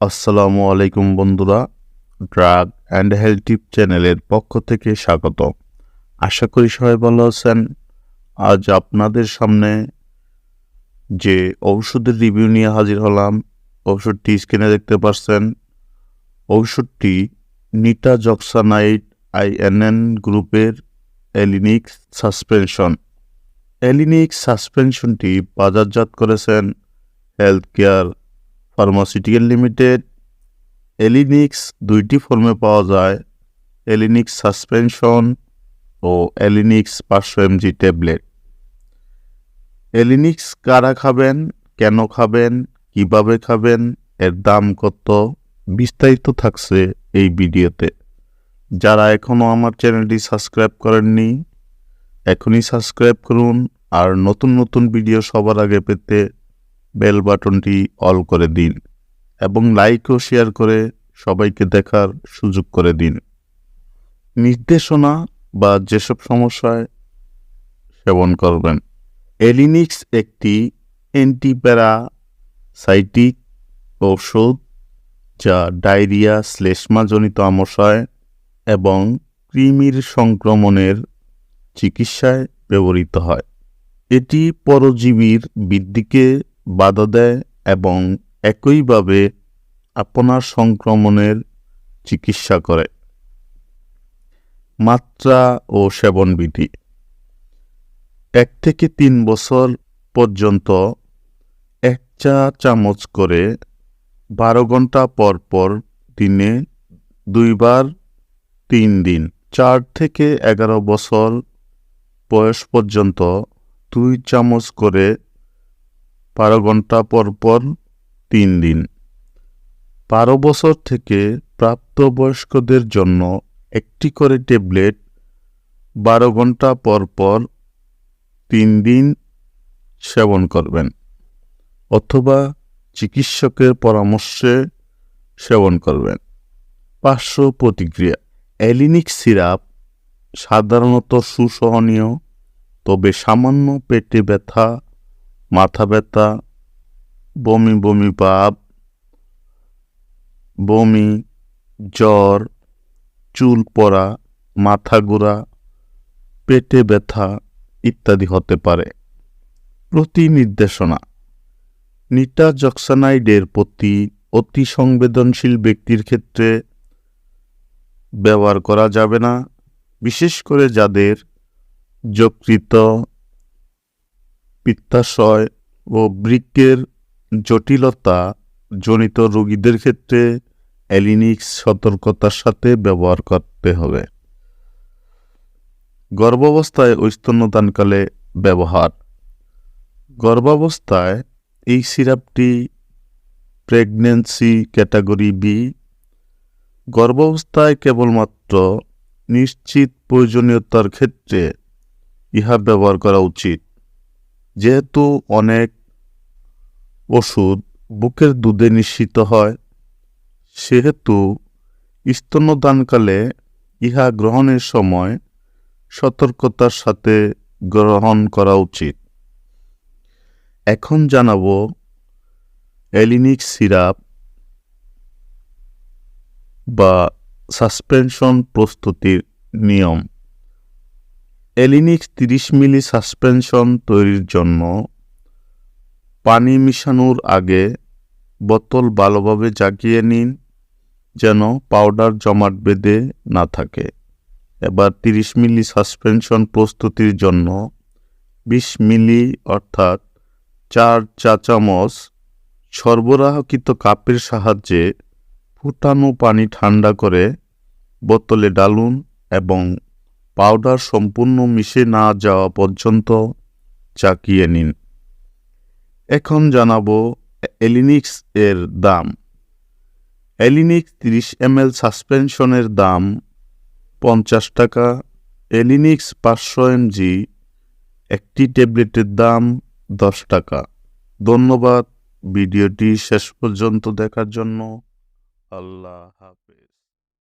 আসসালামু আলাইকুম বন্ধুরা ড্রাগ অ্যান্ড হেলথ টিপ চ্যানেলের পক্ষ থেকে স্বাগত। আশা করি সবাই ভালো আছেন। আজ আপনাদের সামনে যে ঔষধের রিভিউ নিয়ে হাজির হলাম, ঔষধটি স্ক্রিনে দেখতে পাচ্ছেন। ঔষধটি নিটা জক্সানাইট আইএনএন গ্রুপের এলিনিক্স সাসপেনশন। এলিনিক্স সাসপেনশনটি বাজারজাত করেছেন হেলথ কেয়ার ফার্মাসিউটিক্যাল লিমিটেড এলিনিক্স দুইটি ফর্মে পাওয়া যায় এলিনিক্স সাসপেনশন ও এলিনিক্স পাঁচশো এমজি ট্যাবলেট এলিনিক্স কারা খাবেন, কেন খাবেন, কীভাবে খাবেন, এর দাম কত, বিস্তারিত থাকছে এই ভিডিওতে। যারা এখনও আমার চ্যানেলটি সাবস্ক্রাইব করেননি, এখনই সাবস্ক্রাইব করুন, আর নতুন নতুন ভিডিও সবার আগে পেতে বেল বাটনটি অল করে দিন এবং লাইক ও শেয়ার করে সবাইকে দেখার সুযোগ করে দিন। নির্দেশনা বা যেসব সমস্যায় সেবন করবেন। এলিনিক্স একটি অ্যান্টিপ্যারাসাইটিক ঔষধ যা ডায়রিয়া শ্লেষ্মাজনিত আমশয় এবং কৃমির সংক্রমণের চিকিৎসায় ব্যবহৃত হয়। এটি পরজীবীর বৃদ্ধিকে বাধা দেয় এবং একইভাবে আপনার সংক্রমণের চিকিৎসা করে। মাত্রা ও সেবনবিধি। এক থেকে তিন বছর পর্যন্ত এক চা চামচ করে বারো ঘণ্টা পর পর দিনে দুইবার তিন দিন, চার থেকে এগারো বছর বয়স পর্যন্ত দুই চামচ করে বারো ঘণ্টা পর পর তিন দিন। বারো বছর থেকে প্রাপ্তবয়স্কদের জন্য একটি করে ট্যাবলেট বারো ঘণ্টা পর পর তিন দিন সেবন করবেন অথবা চিকিৎসকের পরামর্শে সেবন করবেন। পার্শ্ব প্রতিক্রিয়া, অ্যালিনিক সিরাপ সাধারণত সুসহনীয়, তবে সামান্য পেটে ব্যথা মাথা ব্যথা, বমি বমি ভাব, বমি, জ্বর, চুল পড়া, মাথা ঘোরা, পেটে ব্যথা ইত্যাদি হতে পারে। প্রতি নির্দেশনা। নিটা জক্সানাইডের প্রতি অতি সংবেদনশীল ব্যক্তির ক্ষেত্রে ব্যবহার করা যাবে না, বিশেষ করে যাদের যকৃত পিত্তাশয় ও বৃক্কের জটিলতা জনিত রোগীদের ক্ষেত্রে অ্যালিনিক্স সতর্কতার সাথে ব্যবহার করতে হবে। গর্ভাবস্থায় ও স্তন্যদানকালে ব্যবহার। গর্ভাবস্থায় এই সিরাপটি প্রেগন্যান্সি ক্যাটাগরি বি। গর্ভাবস্থায় কেবলমাত্র নিশ্চিত প্রয়োজনীয়তার ক্ষেত্রে ইহা ব্যবহার করা উচিত। যেহেতু অনেক ওষুধ বুকের দুধে নিশ্চিত হয়, সেহেতু স্তন্যদানকালে ইহা গ্রহণের সময় সতর্কতার সাথে গ্রহণ করা উচিত। এখন জানাব এলিনিক সিরাপ বা সাসপেনশন প্রস্তুতির নিয়ম। এলিনিক্স তিরিশ মিলি সাসপেনশন তৈরির জন্য পানি মিশানোর আগে বোতল ভালোভাবে জাগিয়ে নিন যেন পাউডার জমাট বেঁধে না থাকে। এবার তিরিশ মিলি সাসপেনশন প্রস্তুতির জন্য বিশ মিলি অর্থাৎ চার চা চামচ সরবরাহকৃত কাপের সাহায্যে ফুটানো পানি ঠান্ডা করে বোতলে ডালুন এবং পাউডার সম্পূর্ণ মিশে না যাওয়া পর্যন্ত চাকিয়ে নিন। এখন জানাব এলিনিক্স এর দাম। এলিনিক্স তিরিশ এম এল সাসপেনশনের দাম পঞ্চাশ টাকা। এলিনিক্স পাঁচশো এমজি একটি ট্যাবলেটের দাম দশ টাকা। ধন্যবাদ। ভিডিওটি শেষ পর্যন্ত দেখার জন্য আল্লাহ হাফেজ।